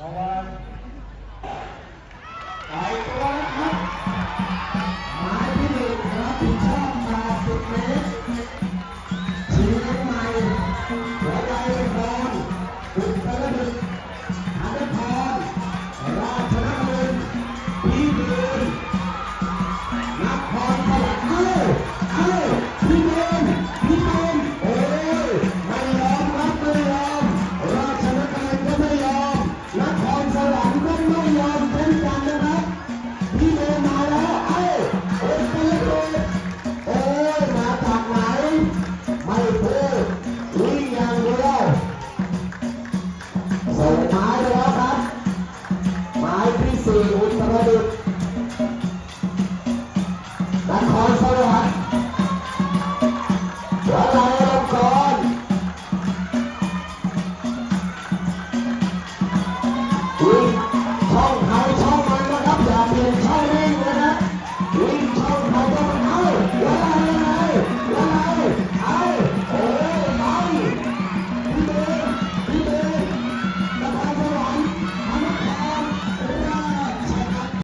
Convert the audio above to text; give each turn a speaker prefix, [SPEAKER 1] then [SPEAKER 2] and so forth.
[SPEAKER 1] ระวัง
[SPEAKER 2] ไปตัวนะครับ に応じたまず中澤さん